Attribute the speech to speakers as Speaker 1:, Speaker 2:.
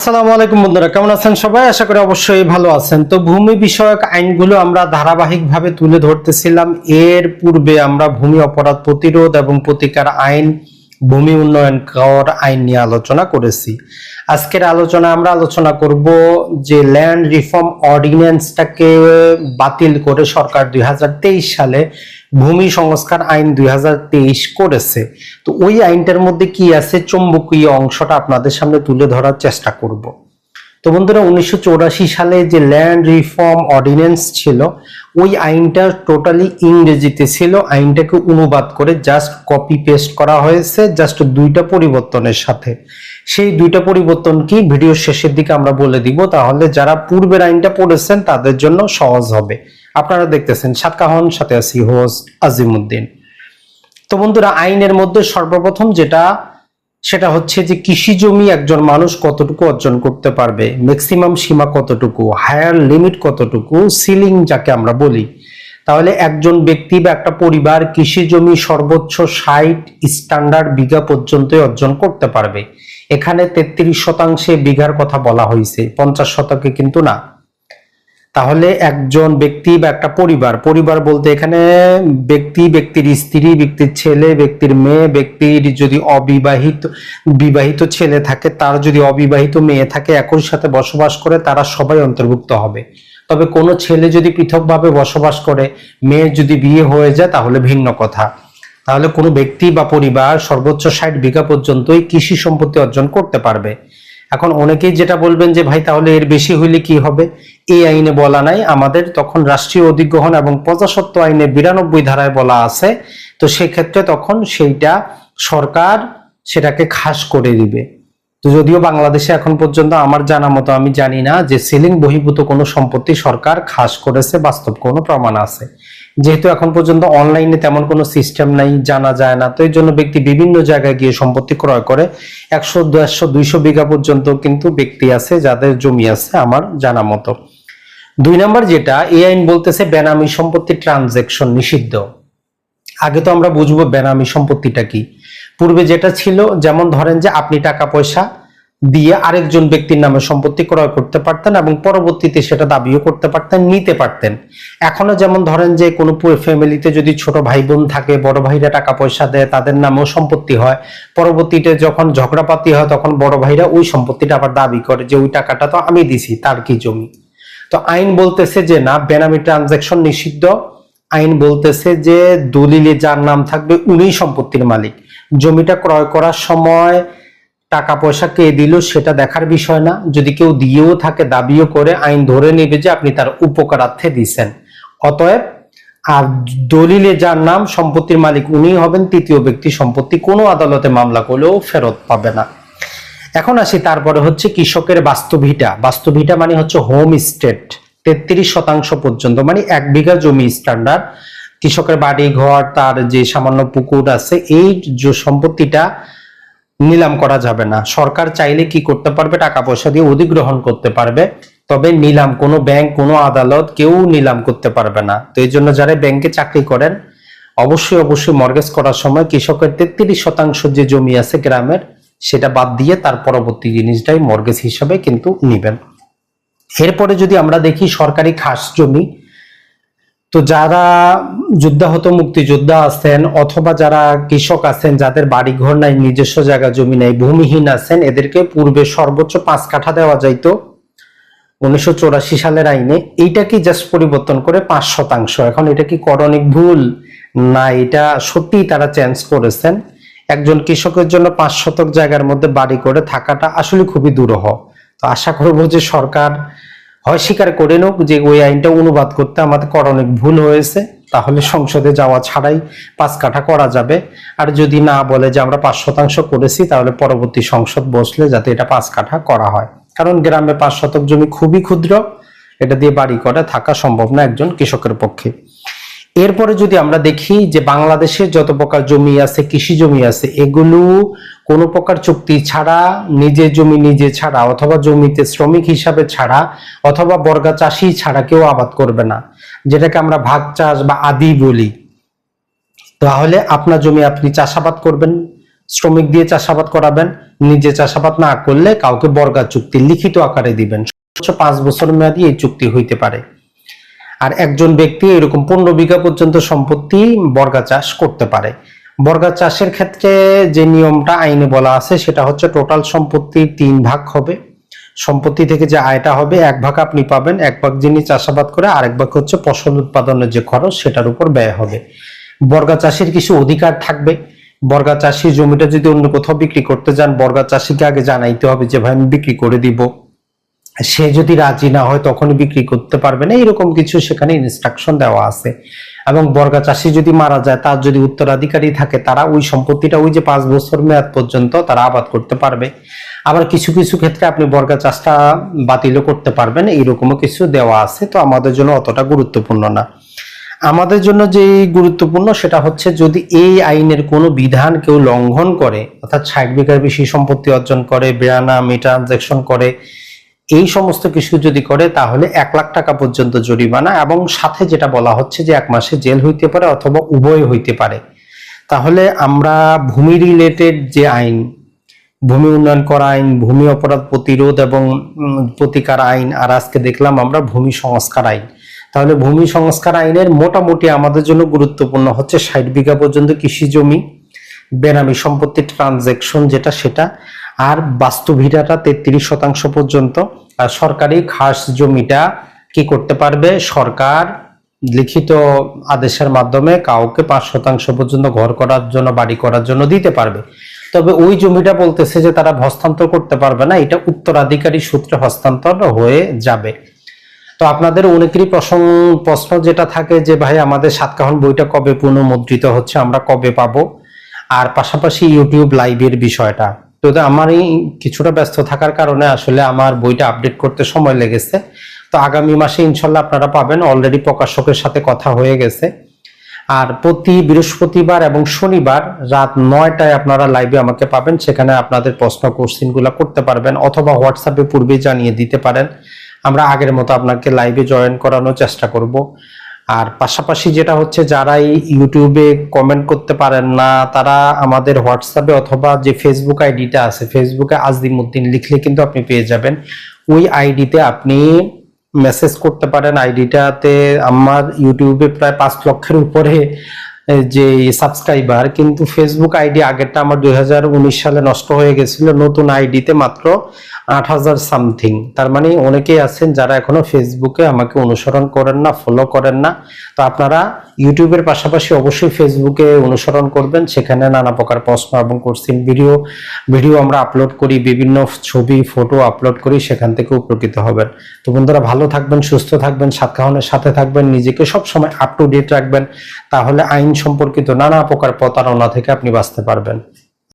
Speaker 1: আসসালামু আলাইকুম বন্ধুরা, কেমন আছেন সবাই? আশা করি অবশ্যই ভালো আছেন। তো ভূমি বিষয়ক আইনগুলো আমরা ধারাবাহিকভাবে তুলে ধরতেছিলাম। এর পূর্বে আমরা ভূমি অপরাধ প্রতিরোধ এবং প্রতিকার আইন, ভূমি উন্নয়ন কর আইন নিয়ে আলোচনা করেছি। আজকের আলোচনা আমরা আলোচনা করব যে ল্যান্ড রিফর্ম অর্ডিন্যান্সটাকে বাতিল করে সরকার দুই হাজার তেইশ সালে ভূমি সংস্কার আইন দুই হাজার তেইশ করেছে। তো ওই আইনটার মধ্যে কি আছে? চৌম্বকীয় অংশটা আপনাদের সামনে তুলে ধরার চেষ্টা করব। তো বন্ধুরা, উনিশশো সালে যে ল্যান্ড রিফর্ম অর্ডিন্যান্স ছিল, ওই আইনটা টোটালি ইংরেজিতে ছিল। আইনটাকে অনুবাদ করে জাস্ট কপি পেস্ট করা হয়েছে জাস্ট দুইটা পরিবর্তনের সাথে। সেই দুইটা পরিবর্তন কি? ভিডিওর শেষের দিকে আমরা বলে দিব। তাহলে যারা পূর্বের আইনটা পড়েছেন তাদের জন্য সহজ হবে। আপনারা দেখতেছেন সাতকাহন সাথে আছি হোস্ট আজিমুদ্দিন। তো বন্ধুরা, আইনের মধ্যে সর্বপ্রথম যেটা, সেটা হচ্ছে যে কৃষি জমি একজন মানুষ কতটুকু অর্জন করতে পারবে ম্যাক্সিমাম সীমা কতটুকু হায়ার লিমিট কতটুকু সিলিং যাকে আমরা বলি। তাহলে একজন ব্যক্তি বা একটা পরিবার কৃষি জমি সর্বোচ্চ ষাট স্ট্যান্ডার্ড বিঘা পর্যন্তই অর্জন করতে পারবে। এখানে তেত্রিশ শতাংশে বিঘার কথা বলা হয়েছে, পঞ্চাশ শতকে কিন্তু না। তাহলে একজন ব্যক্তি বা একটা পরিবার পরিবার বলতে এখানে ব্যক্তি, ব্যক্তির স্ত্রী, ব্যক্তির ছেলে, ব্যক্তির মেয়ে, ব্যক্তির যদি অবিবাহিত, বিবাহিত ছেলে থাকে, তার যদি অবিবাহিত মেয়ে থাকে, একই সাথে বসবাস করে, তারা সবাই অন্তর্ভুক্ত হবে। তবে কোনো ছেলে যদি পৃথকভাবে বসবাস করে মেয়ে যদি বিয়ে হয়ে যায়, তাহলে ভিন্ন কথা। তাহলে কোনো ব্যক্তি বা পরিবার সর্বোচ্চ ষাট বিঘা পর্যন্তই কৃষি সম্পত্তি অর্জন করতে পারবে। এখন অনেকেই যেটা বলবেন যে, ভাই, তাহলে এর বেশি হইলে কি হবে? এই আইনে বলা নাই। আমাদের তখন রাষ্ট্রীয় অধিগ্রহণ এবং প্রজাসত্ব আইনে বিরানব্বই ধারায় বলা আছে। তো সেক্ষেত্রে তখন সেইটা সরকার সেটাকে খাস করে দিবে। তো যদিও বাংলাদেশে এখন পর্যন্ত আমার জানা মতো আমি জানি না যে, সিলিং বহির্ভূত কোনো সম্পত্তি সরকার খাস করেছে, বাস্তব কোনো প্রমাণ আছে। যেহেতু এখন পর্যন্ত অনলাইনে তেমন কোনো সিস্টেম নাই, জানা যায় না, তো এই জন্য ব্যক্তি বিভিন্ন জায়গায় গিয়ে সম্পত্তি ক্রয় করে। একশো, দেড়শো, দুইশো বিঘা পর্যন্ত কিন্তু ব্যক্তি আছে যাদের জমি আছে আমার জানা মতো। দুই নম্বর যেটা, এই আইন বলতেছে বেনামি সম্পত্তি ট্রানজেকশন নিষিদ্ধ। আগে তো আমরা বুঝব বেনামি সম্পত্তিটা কি। পূর্বে যেটা ছিল, যেমন ধরেন যে আপনি টাকা পয়সা দিয়ে আরেকজন ব্যক্তির নামে সম্পত্তি ক্রয় করতে পারতেন এবং পরবর্তীতে সেটা দাবিও করতে পারতেন, নিতে পারতেন। এখনও যেমন ধরেন যে কোনো ফ্যামিলিতে যদি ছোট ভাই বোন থাকে, বড় ভাইরা টাকা পয়সা দেয়, তাদের নামেও সম্পত্তি হয়। পরবর্তীতে যখন ঝগড়াপাতি হয়, তখন বড় ভাইরা ওই সম্পত্তিটা আবার দাবি করে যে, ওই টাকাটা তো আমি দিছি, তার কি জমি? তো আইন বলতেছে যে, না, বেনামি ট্রানজাকশন নিষিদ্ধ। আইন বলতেছে যে, দলিলে যার নাম থাকবে উনি সম্পত্তির মালিক। জমিটা ক্রয় করার সময় টাকা পয়সা কে দিল সেটা দেখার বিষয় না। যদি কেউ দিয়েও থাকে, দাবিও করে, আইন ধরে নেবে যে আপনি তার উপকারার্থে দিচ্ছেন অতএব, আর দলিলে যার নাম, সম্পত্তির মালিক উনি হবেন, তৃতীয় ব্যক্তি সম্পত্তি কোনো আদালতে মামলা করলেও ফেরত পাবে না। এখন আসি তারপরে হচ্ছে কৃষকের বাস্তবিটা বাস্তবিটা মানে হচ্ছে হোম স্টেট, তেত্রিশ শতাংশ পর্যন্ত মানে এক বিঘা জমি স্ট্যান্ডার্ড কৃষকের বাড়ি ঘর তার যে সামান্য পুকুর আছে, এই সম্পত্তিটা নিলাম করা যাবে না। সরকার চাইলে কি করতে পারবে? টাকা পয়সা দিয়ে অধিগ্রহণ করতে পারবে। তবে নিলাম, কোনো ব্যাংক, কোনো আদালত কেউ নিলাম করতে পারবে না। তো এই জন্য যারা ব্যাংকে চাকরি করেন, অবশ্যই অবশ্যই মর্গেজ করার সময় কৃষকের তেত্রিশ শতাংশ যে জমি আছে গ্রামের, সেটা বাদ দিয়ে তার পরবর্তী জিনিসটাই মর্গেজ হিসাবে কিন্তু নিবেন। এরপরে যদি আমরা দেখি সরকারি খাস জমি তো যারা যুদ্ধাহত মুক্তিযোদ্ধা আছেন অথবা যারা কৃষক আছেন, যাদের বাড়ি ঘর নাই, নিজস্ব জায়গা, জমি নাই, ভূমিহীন আছেন, এদেরকে পূর্বে সর্বোচ্চ পাঁচ কাঠা দেওয়া যাইতো উনিশশো সালের আইনে। এইটা কি জাস্ট পরিবর্তন করে পাঁচ শতাংশ? এখন এটা কি করণিক ভুল? না, এটা সত্যি তারা চেঞ্জ করেছেন। একজন কৃষকের জন্য পাঁচ শতক জায়গার মধ্যে বাড়ি করে থাকাটা আসলে খুবই দুরূহ। তো আশা করব যে সরকার হয় স্বীকার করে নোক যে ওই আইনটা অনুবাদ করতে আমাদের অনেক ভুল হয়েছে, তাহলে সংসদে যাওয়া ছাড়াই পাঁচ কাঠা করা যাবে। আর যদি না বলে যে আমরা পাঁচ শতাংশ করেছি, তাহলে পরবর্তী সংসদ বসলে যাতে এটা পাঁচ কাঠা করা হয়। কারণ গ্রামে পাঁচ শতক জমি খুবই ক্ষুদ্র, এটা দিয়ে বাড়ি করে থাকা সম্ভব না একজন কৃষকের পক্ষে। এরপরে যদি আমরা দেখি যে বাংলাদেশে যত প্রকার জমি আছে, কৃষি জমি আছে, এগুলো কোনো প্রকার চুক্তি ছাড়া, নিজের জমি নিজে ছাড়া, অথবা জমিতে শ্রমিক হিসাবে ছাড়া, অথবা বর্গা চাষি ছাড়া কেউ আবাদ করবে না। যেটাকে আমরা ভাগ চাষ বা আদি বলি। তাহলে আপনার জমি আপনি চাষাবাদ করবেন, শ্রমিক দিয়ে চাষাবাদ করাবেন, নিজে চাষাবাদ না করলে কাউকে বর্গা চুক্তি লিখিত আকারে দিবেন। সর্বোচ্চ পাঁচ বছর মেয়াদি এই চুক্তি হইতে পারে। আর একজন ব্যক্তি এরকম পনেরো বিঘা পর্যন্ত সম্পত্তি বর্গা চাষ করতে পারে। বর্গা চাষের ক্ষেত্রে যে নিয়মটা আইনে বলা আছে, সেটা হচ্ছে টোটাল সম্পত্তির তিন ভাগ হবে। সম্পত্তি থেকে যে আয়টা হবে, এক ভাগ আপনি পাবেন, এক ভাগ যিনি চাষাবাদ করে, আরেক ভাগ হচ্ছে ফসল উৎপাদনের যে খরচ, সেটার উপর ব্যয় হবে। বর্গা চাষির কিছু অধিকার থাকবে। বর্গা চাষি জমিটা যদি অন্য কোথাও বিক্রি করতে যান, বর্গা চাষিকে আগে জানাইতে হবে যে, ভাই, আমি বিক্রি করে দিব। সে যদি রাজি না হয় তখনই বিক্রি করতে পারবে না। এরকম কিছু সেখানে ইনস্ট্রাকশন দেওয়া আছে। এবং বর্গা চাষি যদি মারা যায়, তার যদি উত্তরাধিকারী থাকে, তারা ওই সম্পত্তিটা ওই যে পাঁচ বছর মেয়াদ পর্যন্ত তারা আবাদ করতে পারবে। আবার কিছু কিছু ক্ষেত্রে আপনি বর্গা চাষটা বাতিলও করতে পারবেন। এইরকমও কিছু দেওয়া আছে। তো আমাদের জন্য অতটা গুরুত্বপূর্ণ না। আমাদের জন্য যে গুরুত্বপূর্ণ সেটা হচ্ছে যদি এই আইনের কোনো বিধান কেউ লঙ্ঘন করে, অর্থাৎ ষাট বিঘার বেশি সম্পত্তি অর্জন করে বেয়ানামি ট্রানজেকশন করে এই সমস্ত কিছু যদি করে, তাহলে এক লাখ টাকা পর্যন্ত জরিমানা এবং সাথে যেটা বলা হচ্ছে যে এক মাসে জেল হইতে পারে অথবা উভয় হইতে পারে। তাহলে আমরা ভূমি রিলেটেড যে আইন, ভূমি উন্নয়ন করা আইন, ভূমি অপরাধ প্রতিরোধ এবং প্রতিকার আইন, আর আজকে দেখলাম আমরা ভূমি সংস্কার আইন। তাহলে ভূমি সংস্কার আইনের মোটামুটি আমাদের জন্য গুরুত্বপূর্ণ হচ্ছে ষাট বিঘা পর্যন্ত কৃষি জমি, বেনামি সম্পত্তি ট্রানজেকশন যেটা, সেটা আর বাস্তুভিটাটা তেত্রিশ শতাংশ পর্যন্ত, আর সরকারি খাস জমিটা কি করতে পারবে? সরকার লিখিত আদেশের মাধ্যমে কাউকে পাঁচ শতাংশ পর্যন্ত ঘর করার জন্য, বাড়ি করার জন্য দিতে পারবে। তবে ওই জমিটা বলতেছে যে তারা হস্তান্তর করতে পারবে না, এটা উত্তরাধিকারী সূত্রে হস্তান্তর হয়ে যাবে। তো আপনাদের অনেকেরই প্রশ্ন যেটা থাকে যে, ভাই, আমাদের সাতকাহন বইটা কবে পুনঃমুদ্রিত হচ্ছে? আমরা কবে পাবো? আর পাশাপাশি ইউটিউব লাইভের বিষয়টা। তো এটা আমারই কিছুটা ব্যস্ত থাকার কারণে আসলে আমার বইটা আপডেট করতে সময় লেগেছে। তো আগামী মাসে ইনশাল্লাহ আপনারা পাবেন অলরেডি প্রকাশকের সাথে কথা হয়ে গেছে। আর প্রতি বৃহস্পতিবার এবং শনিবার রাত নয়টায় আপনারা লাইভে আমাকে পাবেন, সেখানে আপনাদের প্রশ্ন, কোশ্চিনগুলো করতে পারবেন অথবা হোয়াটসঅ্যাপে পূর্বে জানিয়ে দিতে পারেন। আমরা আগের মতো আপনাকে লাইভে জয়েন করানোর চেষ্টা করব। আর পাশাপাশি যেটা হচ্ছে, যারাই ইউটিউবে কমেন্ট করতে পারেন না, তারা আমাদের হোয়াটসঅ্যাপে অথবা যে ফেসবুক আইডিটা আছে ফেসবুকে আজদিমুদ্দিন লিখলে কিন্তু আপনি পেয়ে যাবেন। ওই আইডিতে আপনি মেসেজ করতে পারেন। আইডিটাতে আমার ইউটিউবে প্রায় পাঁচ লক্ষের উপরে যে সাবস্ক্রাইবার কিন্তু ফেসবুক আইডি আগেরটা আমার দুই হাজার উনিশ সালে নষ্ট হয়ে গেছিল, নতুন আইডিতে মাত্র আট হাজার সামথিং তার মানে অনেকেই আছেন যারা এখনও ফেসবুকে আমাকে অনুসরণ করেন না ফলো করেন না। তো আপনারা ইউটিউবের পাশাপাশি অবশ্যই ফেসবুকে অনুসরণ করবেন, সেখানে নানা প্রকার প্রশ্ন এবং কোশ্চিন ভিডিও ভিডিও আমরা আপলোড করি, বিভিন্ন ছবি ফটো আপলোড করি, সেখান থেকে উপকৃত হবেন। তো বন্ধুরা, ভালো থাকবেন, সুস্থ থাকবেন, সাতকাহনের সাথে থাকবেন, নিজেকে সবসময় আপ টু ডেট রাখবেন। তাহলে আইন সম্পর্কিত নানা প্রকার প্রতারণা থেকে আপনি বাঁচতে পারবেন।